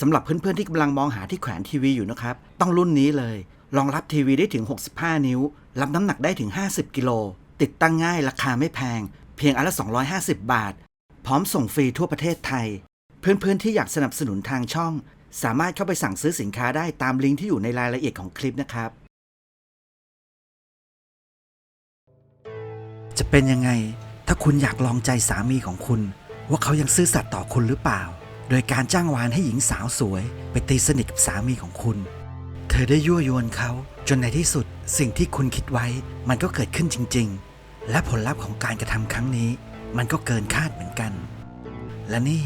สำหรับเพื่อนๆที่กำลังมองหาที่แขวนทีวีอยู่นะครับ ต้องรุ่นนี้เลย รองรับทีวีได้ถึง 65 นิ้ว รับน้ำหนักได้ถึง 50 กิโล ติดตั้งง่ายราคาไม่แพง เพียงอันละ 250 บาท พร้อมส่งฟรีทั่วประเทศไทย เพื่อนๆที่อยากสนับสนุนทางช่อง สามารถเข้าไปสั่งซื้อสินค้าได้ตามลิงก์ที่อยู่ในรายละเอียดของคลิปนะครับ จะเป็นยังไง ถ้าคุณอยากลองใจสามีของคุณ ว่าเขายังซื่อสัตย์ต่อคุณหรือเปล่า โดยการจ้างวานให้หญิงสาวสวย ไปตีสนิทกับสามีของคุณ เธอได้ยั่วยวนเขา จนในที่สุดสิ่งที่คุณคิดไว้ มันก็เกิดขึ้นจริง ๆ และผลลัพธ์ของการกระทำครั้งนี้ มันก็เกินคาดเหมือนกัน และนี่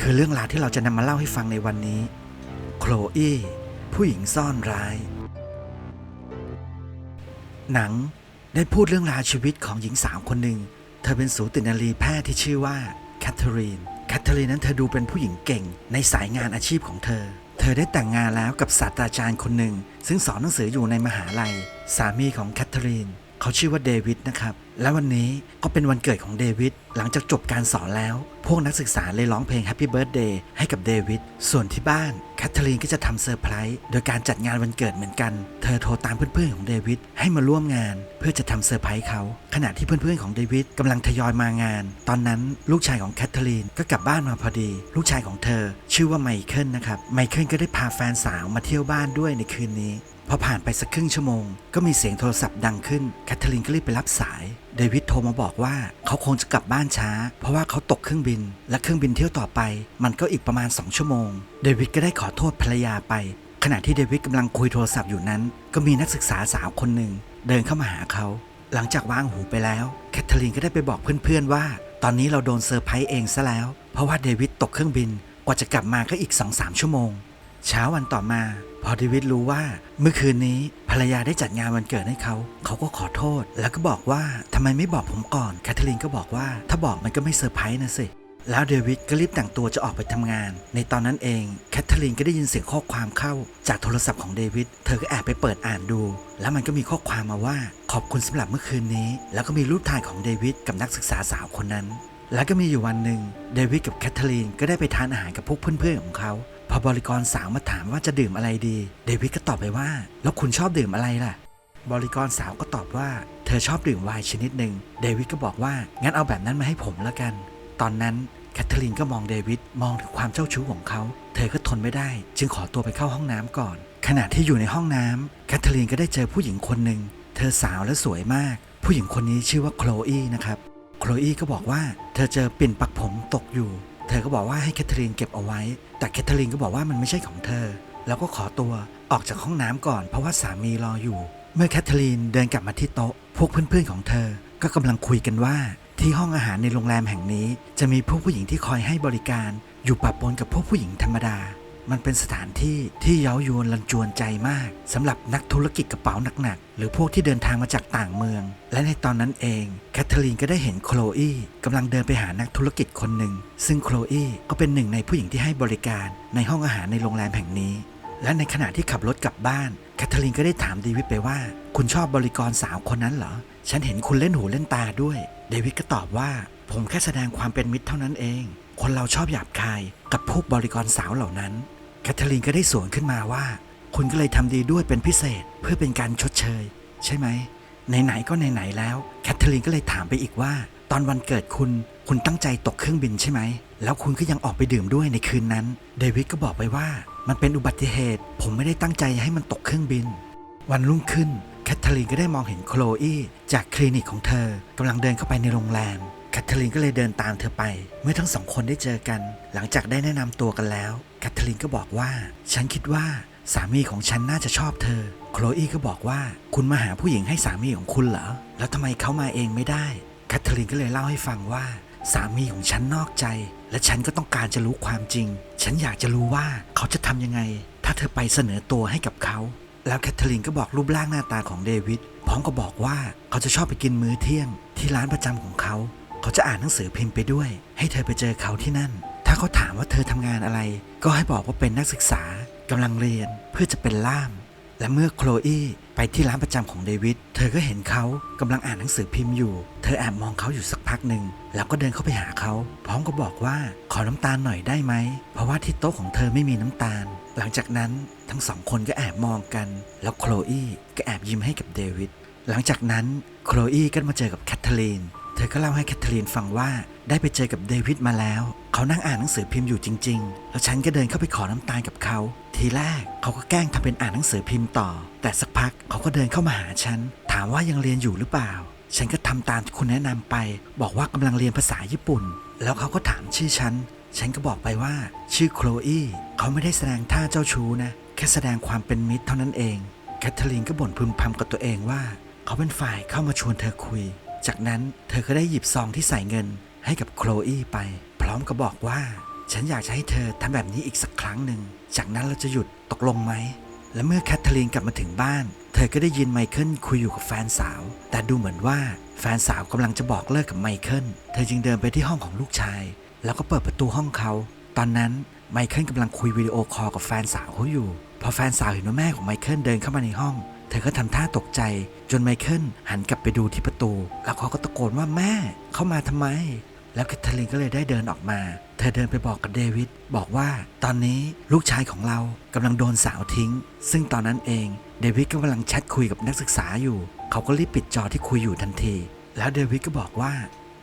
คือเรื่องราวที่เราจะนำมาเล่าให้ฟังในวันนี้ โคลอีผู้หญิงซ่อนร้าย หนังได้พูดเรื่องราวชีวิตของหญิงสาวคนหนึ่ง เธอเป็นสูตินรีแพทย์ที่ชื่อว่าแคทเธอรีน แคทเธอรีนนั้นเธอดูเป็นผู้หญิงเก่ง ในสายงานอาชีพของเธอ เธอได้แต่งงานแล้วกับศาสตราจารย์คนหนึ่ง ซึ่งสอนหนังสืออยู่ในมหาลัย สามีของแคทเธอรีน เขาชื่อว่าเดวิดนะครับ และวันนี้ก็เป็นวันเกิดของเดวิดหลังจากจบการสอนแล้ว พวกนักศึกษาเลยร้องเพลง Happy Birthday ให้กับเดวิดส่วนที่บ้านแคทเธอรีนก็จะทำเซอร์ไพรส์โดยการจัดงานวันเกิดเหมือนกัน เธอโทรตามเพื่อนๆของเดวิดให้มาร่วมงาน เพื่อจะทำเซอร์ไพรส์เขา ขณะที่เพื่อนๆของเดวิดกำลังทยอยมางาน ตอนนั้นลูกชายของแคทเธอรีนก็กลับบ้านมาพอดี ลูกชายของเธอ ชื่อว่าไมเคิลนะครับไมเคิลก็ได้พาแฟนสาวมาเที่ยวบ้านด้วยในคืนนี้ พอผ่านไปสักครึ่งชั่วโมง ก็มีเสียงโทรศัพท์ดังขึ้นแคทเธอรีนก็รีบไปรับสาย เดวิดโทรมาบอกว่าเขาคงจะกลับบ้านช้า เพราะว่าเขาตกเครื่องบิน และเครื่องบินเที่ยวต่อไป มันก็อีกประมาณ 2 ชั่วโมง เดวิดก็ได้ขอโทษภรรยาไป ขณะที่เดวิดกำลังคุยโทรศัพท์อยู่นั้น ก็มีนักศึกษาสาวคนหนึ่งเดินเข้ามาหาเขา หลังจากวางหูไปแล้วแคทเธอรีนก็ได้ไปบอกเพื่อนๆว่า ตอนนี้เราโดนเซอร์ไพรส์เองซะแล้ว เพราะว่าเดวิดตกเครื่องบิน กว่าจะกลับมาก็อีก2-3ชั่วโมง เช้าวันต่อมา พอเดวิดรู้ว่า เมื่อคืนนี้ภรรยาได้จัดงานวันเกิดให้เขา เขาก็ขอโทษ แล้วก็บอกว่าทำไมไม่บอกผมก่อนแคทเธอรีนก็บอกว่า ถ้าบอกมันก็ไม่เซอร์ไพรส์นะสิแล้วเดวิดก็รีบแต่งตัวจะออกไปทำงาน ในตอนนั้นเองแคทเธอรีนก็ได้ยินเสียงข้อความเข้า จากโทรศัพท์ของเดวิด เธอก็แอบไปเปิดอ่านดู แล้วมันก็มีข้อความมาว่าขอบคุณสำหรับเมื่อคืนนี้ แล้วก็มีรูปถ่ายของเดวิดกับนักศึกษาสาวคนนั้น แล้วก็มีอยู่วันหนึ่งเดวิดกับแคทเธอรีนก็ได้ไปทานอาหารกับพวกเพื่อนๆของเขา พอบริกรสาวมาถามว่าจะดื่มอะไรดี เดวิดก็ตอบไปว่า แล้วคุณชอบดื่มอะไรล่ะ บริกรสาวก็ตอบว่า เธอชอบดื่มไวน์ชนิดหนึ่งเดวิดก็บอกว่างั้นเอาแบบนั้นมาให้ผมแล้วกัน ตอนนั้นแคทเธอรีนก็มองเดวิดมองถึงความเจ้าชู้ของเขา เธอก็ทนไม่ได้ จึงขอตัวไปเข้าห้องน้ำก่อน ขณะที่อยู่ในห้องน้ำแคทเธอรีนก็ได้เจอผู้หญิงคนหนึ่งเธอสาวและสวยมาก ผู้หญิงคนนี้ชื่อว่าโคลอีนะครับโคลอีก็บอกว่า เธอเจอปิ่นปักผมตกอยู่ เธอก็บอกว่าให้แคทเธอรีนเก็บเอาไว้ แต่แคทเธอรีนก็บอกว่ามันไม่ใช่ของเธอ แล้วก็ขอตัวออกจากห้องน้ำก่อนเพราะว่าสามีรออยู่ เมื่อแคทเธอรีนเดินกลับมาที่โต๊ะ พวกเพื่อนๆของเธอ ก็กำลังคุยกันว่า ที่ห้องอาหารในโรงแรมแห่งนี้ จะมีพวกผู้หญิงที่คอยให้บริการ อยู่ปะปนกับพวกผู้หญิงธรรมดา มันเป็นสถานที่ที่เย้ายวนลันจวนใจมากสำหรับนักธุรกิจกระเป๋าหนักๆ หรือพวกที่เดินทางมาจากต่างเมือง และในตอนนั้นเองแคทเธอรีนก็ได้เห็นโคลอีกำลังเดินไปหานักธุรกิจคนหนึ่ง ซึ่งโคลอีก็เป็นหนึ่งในผู้หญิงที่ให้บริการในห้องอาหารในโรงแรมแห่งนี้ และในขณะที่ขับรถกลับบ้านแคทเธอรีนก็ได้ถามเดวิดไปว่า คุณชอบบริกรสาวคนนั้นเหรอ ฉันเห็นคุณเล่นหูเล่นตาด้วย เดวิดก็ตอบว่า ผมแค่แสดงความเป็นมิตรเท่านั้นเอง คนเราชอบหยาบคายกับพวกบริกรสาวเหล่านั้น คทเธอรีนก็ได้สวนขึ้นมาว่า คุณก็เลยทำดีด้วยเป็นพิเศษเพื่อเป็นการชดเชย ใช่ไหมไหนๆก็ไหนๆแล้วแคทเธอรีนก็เลยถามไปอีกว่า ตอนวันเกิดคุณคุณตั้งใจตกเครื่องบินใช่ไหม แล้วคุณก็ยังออกไปดื่มด้วยในคืนนั้น เดวิดก็บอกไปว่า มันเป็นอุบัติเหตุ ผมไม่ได้ตั้งใจให้มันตกเครื่องบิน วันรุ่งขึ้นแคทเธอรีนก็ได้มองเห็นโคลอีจากคลินิกของเธอกำลังเดินเข้าไปในโรงแรมแคทเธอรีนก็เลยเดินตามเธอไป เมื่อทั้งสองคนได้เจอกัน หลังจากได้แนะนำตัวกันแล้ว แคทเธอรีนก็บอกว่า ฉันคิดว่าสามีของฉันน่าจะชอบเธอ โคลอีก็บอกว่าคุณมาหาผู้หญิงให้สามีของคุณเหรอ แล้วทำไมเขามาเองไม่ได้ แคทเธอรีนก็เลยเล่าให้ฟังว่า สามีของฉันนอกใจ และฉันก็ต้องการจะรู้ความจริง ฉันอยากจะรู้ว่าเขาจะทำยังไง ถ้าเธอไปเสนอตัวให้กับเขา แล้วแคทเธอรีนก็บอกรูปร่างหน้าตาของเดวิด พร้อมกับบอกว่าเขาจะชอบไปกินมื้อเที่ยง ที่ร้านประจำของเขา เขาจะอ่านหนังสือพิมพ์ไปด้วย ให้เธอไปเจอเขาที่นั่น ถ้าเขาถามว่าเธอทำงานอะไร ก็ให้บอกว่าเป็นนักศึกษากำลังเรียนเพื่อจะเป็นล่าม และเมื่อโคลอีไปที่ร้านประจำของเดวิด เธอก็เห็นเขากำลังอ่านหนังสือพิมพ์อยู่ เธอแอบมองเขาอยู่สักพักหนึ่ง แล้วก็เดินเข้าไปหาเขา พร้อมกับบอกว่าขอน้ำตาลหน่อยได้ไหม เพราะว่าที่โต๊ะของเธอไม่มีน้ำตาล หลังจากนั้นทั้งสองคนก็แอบมองกัน แล้วโคลอีก็แอบยิ้มให้กับเดวิด หลังจากนั้นโคลอีก็มาเจอกับแคทเธอรีน เธอก็เล่าให้แคทเธอรีนฟังว่าได้ไปเจอกับเดวิดมาแล้ว เขานั่งอ่านหนังสือพิมพ์อยู่จริง ๆ แล้วฉันก็เดินเข้าไปขอน้ำตาลกับเขา ทีแรกเขาก็แกล้งทำเป็นอ่านหนังสือพิมพ์ต่อ แต่สักพักเขาก็เดินเข้ามาหาฉัน ถามว่ายังเรียนอยู่หรือเปล่า ฉันก็ทำตามที่คุณแนะนำไป บอกว่ากำลังเรียนภาษาญี่ปุ่น แล้วเขาก็ถามชื่อฉัน ฉันก็บอกไปว่า ชื่อโคลอีเขาไม่ได้แสดงท่าเจ้าชู้นะ แค่แสดงความเป็นมิตรเท่านั้นเอง แคทเธอรีนก็บ่นพึมพำกับตัวเองว่า เขาเป็นฝ่ายเข้ามาชวนเธอคุย จากนั้นเธอก็ได้หยิบซองที่ใส่เงินให้กับโคลอีไป ร้อมกับบอกว่า ฉันอยากจะให้เธอทำแบบนี้อีกสักครั้งหนึ่ง จากนั้นเราจะหยุดตกลงไหม และเมื่อแคทเธอรีนกลับมาถึงบ้าน เธอก็ได้ยินไมเคิลคุยอยู่กับแฟนสาว แต่ดูเหมือนว่าแฟนสาวกำลังจะบอกเลิกกับไมเคิล เธอจึงเดินไปที่ห้องของลูกชาย แล้วก็เปิดประตูห้องเขา ตอนนั้นไมเคิลกำลังคุยวิดีโอคอลกับแฟนสาวเขาอยู่ พอแฟนสาวเห็นว่าแม่ของไมเคิลเดินเข้ามาในห้อง เธอก็ทำท่าตกใจ จนไมเคิลหันกลับไปดูที่ประตู แล้วเขาก็ตะโกนว่าแม่ เข้ามาทำไม แล้วแคทเธอรีนก็เลยได้เดินออกมา เธอเดินไปบอกกับเดวิดบอกว่าตอนนี้ลูกชายของเรากำลังโดนสาวทิ้ง ซึ่งตอนนั้นเองเดวิดก็กำลังแชทคุยกับนักศึกษาอยู่ เขาก็รีบปิดจอที่คุยอยู่ทันที แล้วเดวิดก็บอกว่า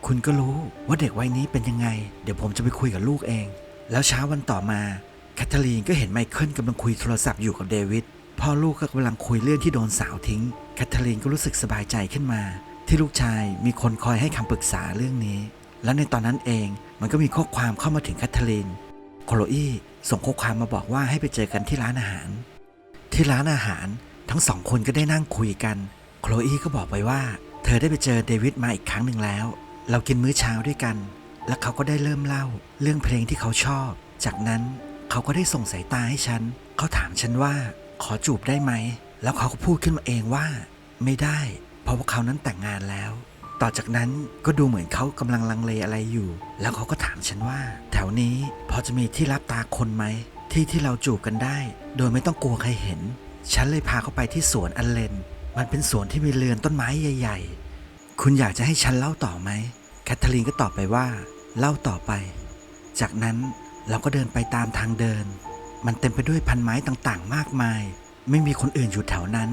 คุณก็รู้ว่าเด็กวัยนี้เป็นยังไง เดี๋ยวผมจะไปคุยกับลูกเอง แล้วเช้าวันต่อมาแคทเธอรีนก็เห็นไมเคิลกำลังคุยโทรศัพท์อยู่กับเดวิดพ่อลูกก็กำลังคุยเรื่องที่โดนสาวทิ้งแคทเธอรีนก็รู้สึกสบายใจขึ้นมา ที่ลูกชายมีคนคอยให้คำปรึกษาเรื่องนี้ แล้วในตอนนั้นเองมันก็มีข้อความเข้ามาถึงแคทเธอรีนโคลอี้ส่งข้อความมาบอกว่าให้ไปเจอกันที่ร้านอาหาร ที่ร้านอาหารทั้งสองคนก็ได้นั่งคุยกัน โคลอี้ก็บอกไปว่า เธอได้ไปเจอเดวิดมาอีกครั้งหนึ่งแล้ว เรากินมื้อเช้าด้วยกัน และเขาก็ได้เริ่มเล่า เรื่องเพลงที่เขาชอบ จากนั้นเขาก็ได้ส่งสายตาให้ฉัน เขาถามฉันว่า ขอจูบได้ไหม แล้วเขาก็พูดขึ้นมาเองว่า ไม่ได้ เพราะว่าเขานั้นแต่งงานแล้ว ต่อจากนั้นก็ดูเหมือนเขากำลังลังเลอะไรอยู่ แล้วเขาก็ถามฉันว่า แถวนี้พอจะมีที่รับตาคนไหม ที่ที่เราจูบกันได้ โดยไม่ต้องกลัวใครเห็น ฉันเลยพาเขาไปที่สวนอันเลน มันเป็นสวนที่มีเรือนต้นไม้ใหญ่ ๆ คุณอยากจะให้ฉันเล่าต่อไหมแคทเธอรีนก็ตอบไปว่า เล่าต่อไป จากนั้นเราก็เดินไปตามทางเดิน มันเต็มไปด้วยพันไม้ต่างๆ มากมาย ไม่มีคนอื่นอยู่แถวนั้น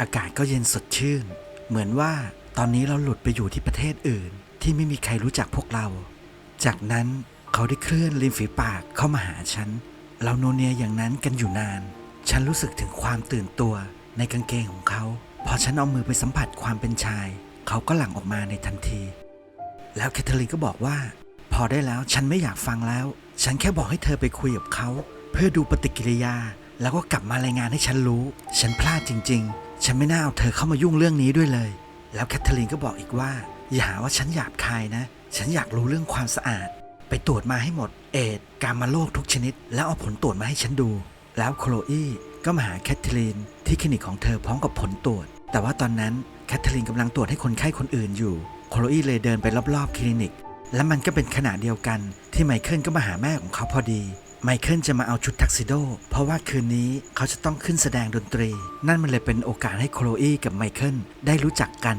อากาศก็เย็นสดชื่น เหมือนว่า ตอนนี้เราหลุดไปอยู่ที่ประเทศอื่น ที่ไม่มีใครรู้จักพวกเรา จากนั้นเขาได้เคลื่อนริมฝีปากเข้ามาหาฉัน เราโนเนียอย่างนั้นกันอยู่นาน ฉันรู้สึกถึงความตื่นตัวในกางเกงของเขา พอฉันเอามือไปสัมผัสความเป็นชาย เขาก็หลั่งออกมาในทันที แล้วแคทเธอรีนก็บอกว่า พอได้แล้วฉันไม่อยากฟังแล้ว ฉันแค่บอกให้เธอไปคุยกับเขา เพื่อดูปฏิกิริยา แล้วก็กลับมารายงานให้ฉันรู้ ฉันพลาดจริง ๆ ฉันไม่น่าเอาเธอเข้ามายุ่งเรื่องนี้ด้วยเลย แล้วแคทเธอรีนก็บอกอีกว่า อย่าหาว่าฉันหยาบคายนะ ฉันอยากรู้เรื่องความสะอาด ไปตรวจมาให้หมด เอดการมาโรคทุกชนิด แล้วเอาผลตรวจมาให้ฉันดู แล้วโคลอีก็มาหาแคทเธอรีนที่คลินิกของเธอพร้อมกับผลตรวจ แต่ว่าตอนนั้นแคทเธอรีนกำลังตรวจให้คนไข้คนอื่นอยู่โคลอีเลยเดินไปรอบๆคลินิก และมันก็เป็นขณะเดียวกันที่ไมเคิลก็มาหาแม่ของเขาพอดี ไมเคิลจะมาเอาชุดทักซิโด เพราะว่าคืนนี้เขาจะต้องขึ้นแสดงดนตรี นั่นมันเลยเป็นโอกาสให้โคลอีกับไมเคิลได้รู้จักกัน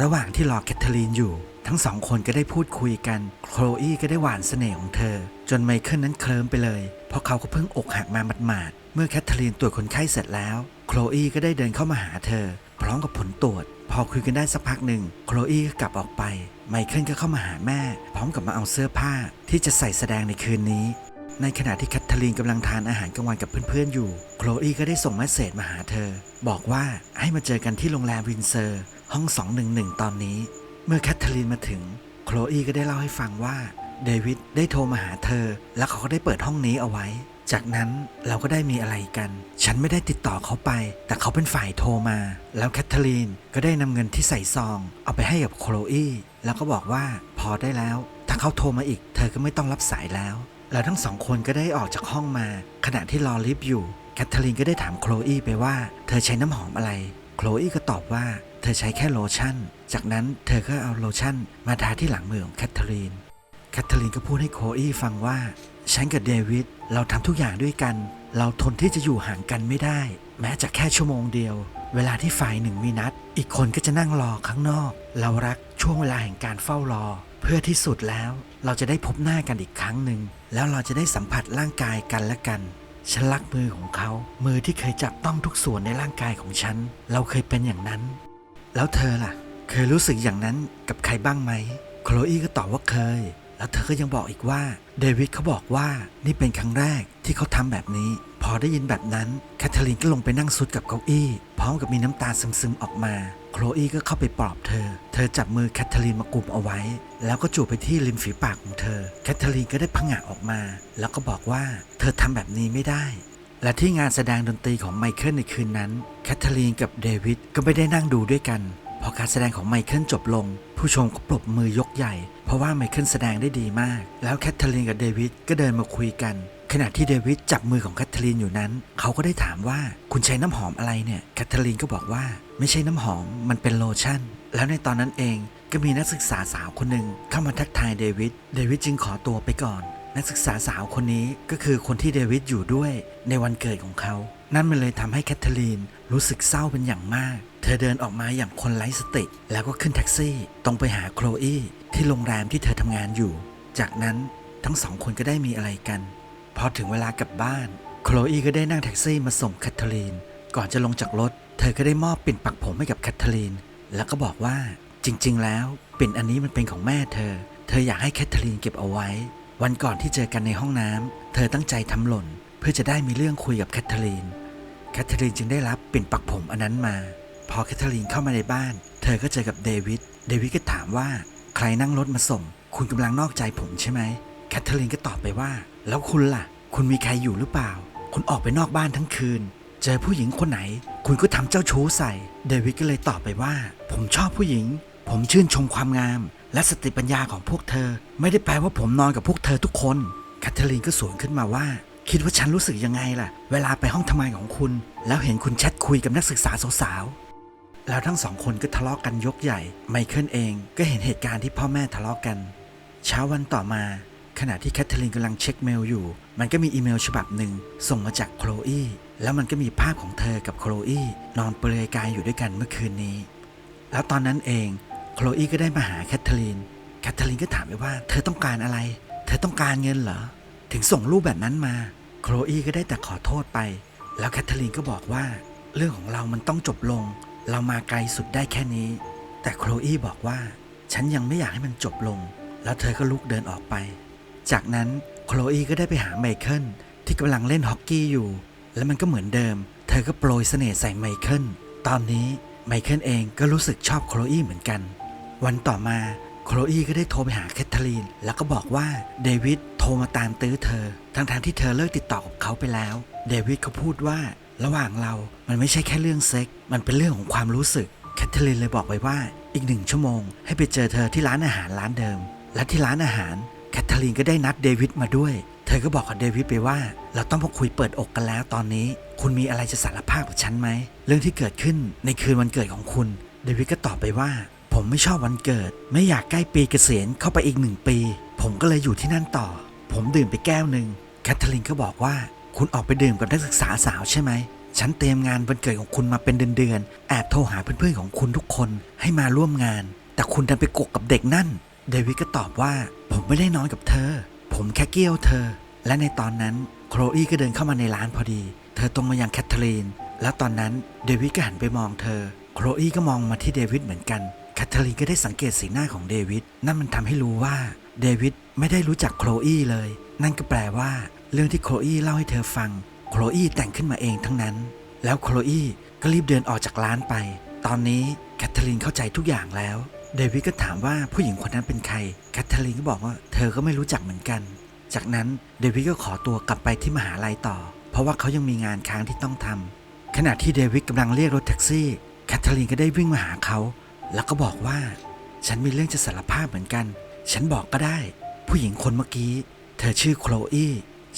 ระหว่างที่รอแคทเธอรีนอยู่ ทั้งสองคนก็ได้พูดคุยกันโคลอีก็ได้หวานเสน่ห์ของเธอ จนไมเคิลนั้นเคลิ้มไปเลย เพราะเขาก็เพิ่งอกหักมาหมาดๆเมื่อแคทเธอรีนตรวจคนไข้เสร็จแล้วโคลอีก็ได้เดินเข้ามาหาเธอ พร้อมกับผลตรวจ พอคุยกันได้สักพักหนึ่งโคลอีก็กลับออกไปไมเคิลก็เข้ามาหาแม่ พร้อมกับมาเอาเสื้อผ้าที่จะใส่แสดงในคืนนี้ ในขณะที่แคทเธอรีนกำลังทานอาหารกลางวันกับเพื่อนๆอยู่ โคลอีก็ได้ส่งเมสเซจมาหาเธอ บอกว่าให้มาเจอกันที่โรงแรมวินเซอร์ ห้อง 211 ตอนนี้ เมื่อแคทเธอรีนมาถึง โคลอีก็ได้เล่าให้ฟังว่าเดวิดได้โทรมาหาเธอ แล้วเขาก็ได้เปิดห้องนี้เอาไว้ จากนั้นเราก็ได้มีอะไรกัน ฉันไม่ได้ติดต่อเขาไป แต่เขาเป็นฝ่ายโทรมา แล้วแคทเธอรีนก็ได้นำเงินที่ใส่ซอง เอาไปให้กับโคลอีแล้วก็บอกว่าพอได้แล้ว ถ้าเขาโทรมาอีก เธอก็ไม่ต้องรับสายแล้ว แล้วทั้งสองคนก็ได้ออกจากห้องมา ขณะที่รอลิฟต์อยู่ แคทเธอรีนก็ได้ถามโคลอีไปว่า เธอใช้น้ำหอมอะไร โคลอีก็ตอบว่า เธอใช้แค่โลชั่น จากนั้นเธอก็เอาโลชั่น มาทาที่หลังมือของแคทเธอรีน แคทเธอรีนก็พูดให้โคลอีฟังว่า ฉันกับเดวิดเราทำทุกอย่างด้วยกัน เราทนที่จะอยู่ห่างกันไม่ได้ แม้จะแค่ชั่วโมงเดียว เวลาที่ฝ่ายหนึ่งมีนัด อีกคนก็จะนั่งรอข้างนอก เรารักช่วงเวลาแห่งการเฝ้ารอ เพื่อที่สุดแล้วเราจะได้พบหน้ากันอีกครั้งหนึ่ง แล้วเราจะได้สัมผัสร่างกายกันและกัน ฉันรักมือของเขา มือที่เคยจับต้องทุกส่วนในร่างกายของฉัน เราเคยเป็นอย่างนั้น แล้วเธอล่ะ เคยรู้สึกอย่างนั้นกับใครบ้างไหม โคลอีก็ตอบว่าเคย แล้วเธอก็ยังบอกอีกว่า เดวิดเขาบอกว่านี่เป็นครั้งแรกที่เขาทำแบบนี้ พอได้ยินแบบนั้นแคทเธอรีนก็ลงไปนั่งซุดกับเก้าอี้ พร้อมกับมีน้ำตาซึมๆออกมา โคลอีก็เข้าไปปลอบเธอ เธอจับมือแคทเธอรีนมากลุ่มเอาไว้ แล้วก็จูบไปที่ริมฝีปากของเธอ แคทเธอรีนก็ได้พังงะออกมา แล้วก็บอกว่าเธอทำแบบนี้ไม่ได้ และที่งานแสดงดนตรีของไมเคิลในคืนนั้น แคทเธอรีนกับเดวิดก็ไม่ได้นั่งดูด้วยกัน พอการแสดงของไมเคิลจบลง ผู้ชมก็ปรบมือยกใหญ่ เพราะว่าไมเคิลแสดงได้ดีมาก แล้วแคทเธอรีนกับเดวิดก็เดินมาคุยกัน ขณะที่เดวิดจับมือของแคทเธอรีนอยู่นั้น เขาก็ได้ถามว่าคุณใช้น้ำหอมอะไรเนี่ยแคทเธอรีนก็บอกว่า ไม่ใช่น้ำหอมมันเป็นโลชั่น แล้วในตอนนั้นเองก็มีนักศึกษาสาวคนหนึ่งเข้ามาทักทายเดวิดเดวิดจึงขอตัวไปก่อน นักศึกษาสาวคนนี้ก็คือคนที่เดวิดอยู่ด้วยในวันเกิดของเขา นั่นมันเลยทำให้แคทเธอรีนรู้สึกเศร้าเป็นอย่างมาก เธอเดินออกมาอย่างคนไร้สติ แล้วก็ขึ้นแท็กซี่ ตรงไปหาโคลอีที่โรงแรมที่เธอทำงานอยู่ จากนั้นทั้งสองคนก็ได้มีอะไรกัน พอถึงเวลากลับบ้าน โคลอีก็ได้นั่งแท็กซี่มาส่งแคทเธอรีน ก่อนจะลงจากรถ เธอก็ได้มอบปิ่นปักผมให้กับแคทเธอรีน แล้วก็บอกว่าจริง ๆ แล้วปิ่นอันนี้มันเป็นของแม่เธอ เธออยากให้แคทเธอรีนเก็บเอาไว้ วันก่อนที่เจอกันในห้องน้ำเธอตั้งใจทำหล่น เพื่อจะได้มีเรื่องคุยกับแคทเธอรีน แคทเธอรีนจึงได้รับปิ่นปักผมอันนั้นมา พอแคทเธอรีนเข้ามาในบ้าน เธอก็เจอกับเดวิด เดวิดก็ถามว่า ใครนั่งรถมาส่ง คุณกำลังนอกใจผมใช่ไหมแคทเธอรีนก็ตอบไปว่า แล้วคุณล่ะ คุณมีใครอยู่หรือเปล่า คุณออกไปนอกบ้านทั้งคืน เจอผู้หญิงคนไหน คุณก็ทำเจ้าชู้ใส่ เดวิดก็เลยตอบไปว่า ผมชอบผู้หญิง ผมชื่นชมความงาม และสติปัญญาของพวกเธอ ไม่ได้แปลว่าผมนอนกับพวกเธอทุกคนแคทเธอรีนก็สวนขึ้นมาว่า คิดว่าฉันรู้สึกยังไงล่ะ เวลาไปห้องทำงานของคุณ แล้วเห็นคุณแชทคุยกับนักศึกษาสาวๆแล้วทั้งสองคนก็ทะเลาะกันยกใหญ่ ไมเคิลเองก็เห็นเหตุการณ์ที่พ่อแม่ทะเลาะกัน เช้าวันต่อมา ขณะที่แคทเธอรีนกำลังเช็คเมลอยู่ มันก็มีอีเมลฉบับหนึ่งส่งมาจากโคลอีแล้วมันก็มีภาพของเธอกับโคลอีนอนเปลือยกายอยู่ด้วยกันเมื่อคืนนี้ แล้วตอนนั้นเองโคลอีก็ได้มาหาแคทเธอรีนแคทเธอรีนก็ถามไปว่า เธอต้องการอะไร เธอต้องการเงินเหรอ ถึงส่งรูปแบบนั้นมาโคลอีก็ได้แต่ขอโทษไป แล้วแคทเธอรีนก็บอกว่า เรื่องของเรามันต้องจบลง เรามาไกลสุดได้แค่นี้ แต่โคลอีบอกว่า ฉันยังไม่อยากให้มันจบลง แล้วเธอก็ลุกเดินออกไป จากนั้นโคลอีก็ได้ไปหาไมเคิลที่กำลังเล่นฮอกกี้อยู่ และมันก็เหมือนเดิม เธอก็โปรยเสน่ห์ใส่ไมเคิลตอนนี้ไมเคิลเองก็รู้สึกชอบโคลอีเหมือนกัน วันต่อมาโคลอีก็ได้โทรไปหาแคทเธอรีน แล้วก็บอกว่าเดวิดโทรมาตามตื้อเธอ ทั้งๆที่เธอเลิกติดต่อกับเขาไปแล้ว เดวิดเขาพูดว่าระหว่างเรา มันไม่ใช่แค่เรื่องเซ็ก มันเป็นเรื่องของความรู้สึก แคทเธอรีนเลยบอกไปว่า อีกหนึ่งชั่วโมง ให้ไปเจอเธอที่ร้านอาหารร้านเดิม และที่ร้านอาหาร แคทเธอรีนก็ได้นัดเดวิดมาด้วย เธอก็บอกกับเดวิดไปว่า เราต้องมาคุยเปิดอกกันแล้วตอนนี้ คุณมีอะไรจะสารภาพกับฉันไหม เรื่องที่เกิดขึ้นในคืนวันเกิดของคุณ เดวิดก็ตอบไปว่า ผมไม่ชอบวันเกิด ไม่อยากใกล้ปีเกษียณเข้าไปอีกหนึ่งปี ผมก็เลยอยู่ที่นั่นต่อ ผมดื่มไปแก้วหนึ่งแคทเธอรีนก็บอกว่า คุณออกไปดื่มกับนักศึกษาสาวใช่ไหมฉันเตรียมงานวันเกิดของคุณมาเป็นเดือนๆแอบโทรหาเพื่อนๆของคุณทุกคนให้มาร่วมงาน แต่คุณดันไปกกกับเด็กนั่น เดวิดก็ตอบว่า ผมไม่ได้นอนกับเธอ ผมแค่เกี้ยวเธอ และในตอนนั้นโคลอีก็เดินเข้ามาในร้านพอดี เธอตรงมายังแคทเธอรีน แล้วตอนนั้นเดวิดก็หันไปมองเธอ โคลอีก็มองมาที่เดวิดเหมือนกันแคทเธอรีนก็ได้สังเกตสีหน้าของเดวิดนั่นมันทำให้รู้ว่าเดวิดไม่ได้รู้จักโคลอีเลย นั่นก็แปลว่า เรื่องที่โคลอีเล่าให้เธอฟังโคลอีแต่งขึ้นมาเองทั้งนั้น แล้วโคลอีก็รีบเดินออกจากร้านไป ตอนนี้แคทเธอรีนเข้าใจทุกอย่างแล้ว เดวิดก็ถามว่าผู้หญิงคนนั้นเป็นใครแคทเธอรีนก็บอกว่าเธอก็ไม่รู้จักเหมือนกัน จากนั้นเดวิดก็ขอตัวกลับไปที่มหาลัยต่อ เพราะว่าเขายังมีงานค้างที่ต้องทำขณะที่เดวิดกำลังเรียกรถแท็กซี่แคทเธอรีนก็ได้วิ่งมาหาเขา แล้วก็บอกว่า ฉันมีเรื่องจะสารภาพเหมือนกัน ฉันบอกก็ได้ ผู้หญิงคนเมื่อกี้ เธอชื่อโคลอี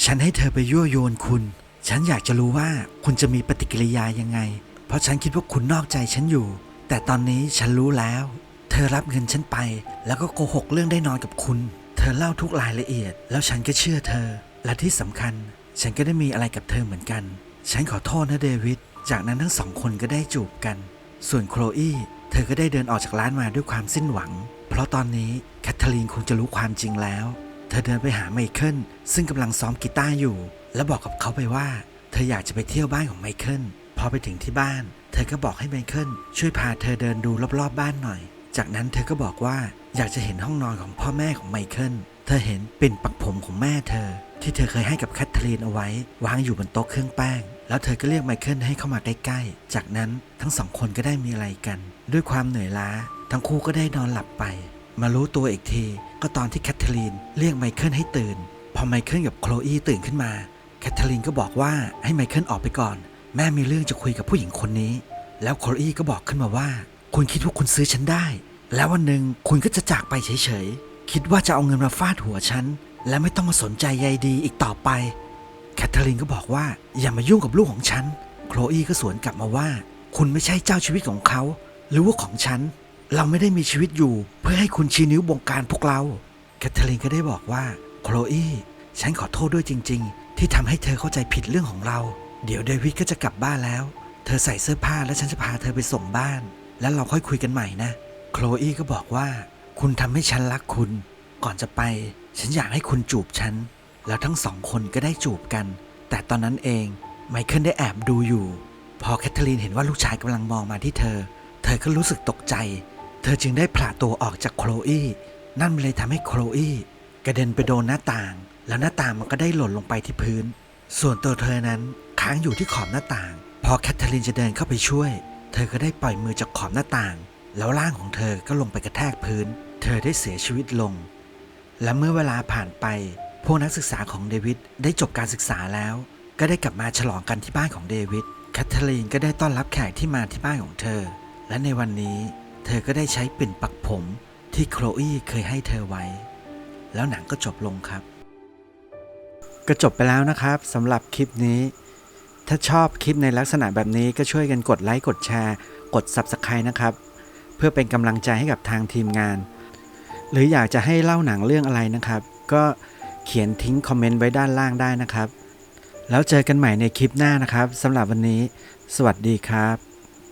ฉันให้เธอไปยั่วยวนคุณ ฉันอยากจะรู้ว่าคุณจะมีปฏิกิริยายังไง เพราะฉันคิดว่าคุณนอกใจฉันอยู่ แต่ตอนนี้ฉันรู้แล้ว เธอรับเงินฉันไป แล้วก็โกหกเรื่องได้นอนกับคุณ เธอเล่าทุกรายละเอียด แล้วฉันก็เชื่อเธอ และที่สำคัญ ฉันก็ได้มีอะไรกับเธอเหมือนกัน ฉันขอโทษนะเดวิด จากนั้นทั้งสองคนก็ได้จูบกัน ส่วนโคลอีเธอก็ได้เดินออกจากร้านมาด้วยความสิ้นหวัง เพราะตอนนี้แคทเธอรีนคงจะรู้ความจริงแล้ว เธอเดินไปหาไมเคิลซึ่งกำลังซ้อมกีตาร์อยู่ และบอกกับเขาไปว่า เธออยากจะไปเที่ยวบ้านของไมเคิลพอไปถึงที่บ้าน เธอก็บอกให้ไมเคิลช่วยพาเธอเดินดูรอบๆบ้านหน่อย จากนั้นเธอก็บอกว่าอยากจะเห็นห้องนอนของพ่อแม่ของไมเคิล เธอเห็นปิ่นปักผมของแม่เธอ ที่เธอเคยให้กับแคทเธอรีนเอาไว้ วางอยู่บนโต๊ะเครื่องแป้ง แล้วเธอก็เรียกไมเคิลให้เข้ามาใกล้ๆ จากนั้นทั้งสองคนก็ได้มีอะไรกัน ด้วยความเหนื่อยล้า ทั้งคู่ก็ได้นอนหลับไป มารู้ตัวอีกทีก็ตอนที่แคทเธอรีนเรียกไมเคิลให้ตื่น พอไมเคิลกับโคลอีตื่นขึ้นมา แคทเธอรีนก็บอกว่าให้ไมเคิลออกไปก่อน แม่มีเรื่องจะคุยกับผู้หญิงคนนี้ แล้วโคลอีก็บอกขึ้นมาว่า คุณคิดว่าคุณซื้อฉันได้ แล้ววันหนึ่งคุณก็จะจากไปเฉยๆ คิดว่าจะเอาเงินมาฟาดหัวฉัน และไม่ต้องมาสนใจใยดีอีกต่อไป แคทเธอรีนก็บอกว่าอย่ามายุ่งกับลูกของฉัน โคลอีก็สวนกลับมาว่า คุณไม่ใช่เจ้าชีวิตของเขา หรือว่าของฉัน เราไม่ได้มีชีวิตอยู่ เพื่อให้คุณชี้นิ้วบงการพวกเรา แคทเธอรีนก็ได้บอกว่า โคลอีฉันขอโทษด้วยจริง ๆ ที่ทำให้เธอเข้าใจผิดเรื่องของเรา เดี๋ยวเดวิดก็จะกลับบ้านแล้ว เธอใส่เสื้อผ้าแล้วฉันจะพาเธอไปส่งบ้าน แล้วเราค่อยคุยกันใหม่นะ โคลอีก็บอกว่า คุณทำให้ฉันรักคุณ ก่อนจะไป ฉันอยากให้คุณจูบฉัน แล้วทั้งสองคนก็ได้จูบกัน แต่ตอนนั้นเองไมเคิลได้แอบดูอยู่ พอแคทเธอรีนเห็นว่าลูกชายกำลังมองมาที่เธอ เธอก็รู้สึกตกใจ เธอจึงได้ผละตัวออกจากโคลอีนั่นมันเลยทำให้โคลอีกระเด็นไปโดนหน้าต่าง แล้วหน้าต่างมันก็ได้หล่นลงไปที่พื้น ส่วนตัวเธอนั้นค้างอยู่ที่ขอบหน้าต่าง พอแคทเธอรีนจะเดินเข้าไปช่วย เธอก็ได้ปล่อยมือจากขอบหน้าต่าง แล้วร่างของเธอก็ลงไปกระแทกพื้น เธอได้เสียชีวิตลง และเมื่อเวลาผ่านไป พวกนักศึกษาของเดวิดได้จบการศึกษาแล้ว ก็ได้กลับมาฉลองกันที่บ้านของเดวิดแคทเธอรีนก็ได้ต้อนรับแขกที่มาที่บ้านของเธอ และในวันนี้ เธอก็ได้ใช้ปิ่นปักผมที่โคลอีเคยให้เธอไว้ แล้วหนังก็จบลงครับ ก็จบไปแล้วนะครับสำหรับคลิปนี้ ถ้าชอบคลิปในลักษณะแบบนี้ก็ช่วยกันกดไลค์กดแชร์ กด Subscribe นะครับ เพื่อเป็นกำลังใจให้กับทางทีมงาน หรืออยากจะให้เล่าหนังเรื่องอะไรนะครับ ก็เขียนทิ้งคอมเมนต์ไว้ด้านล่างได้นะครับ แล้วเจอกันใหม่ในคลิปหน้านะครับสำหรับวันนี้ สวัสดีครับ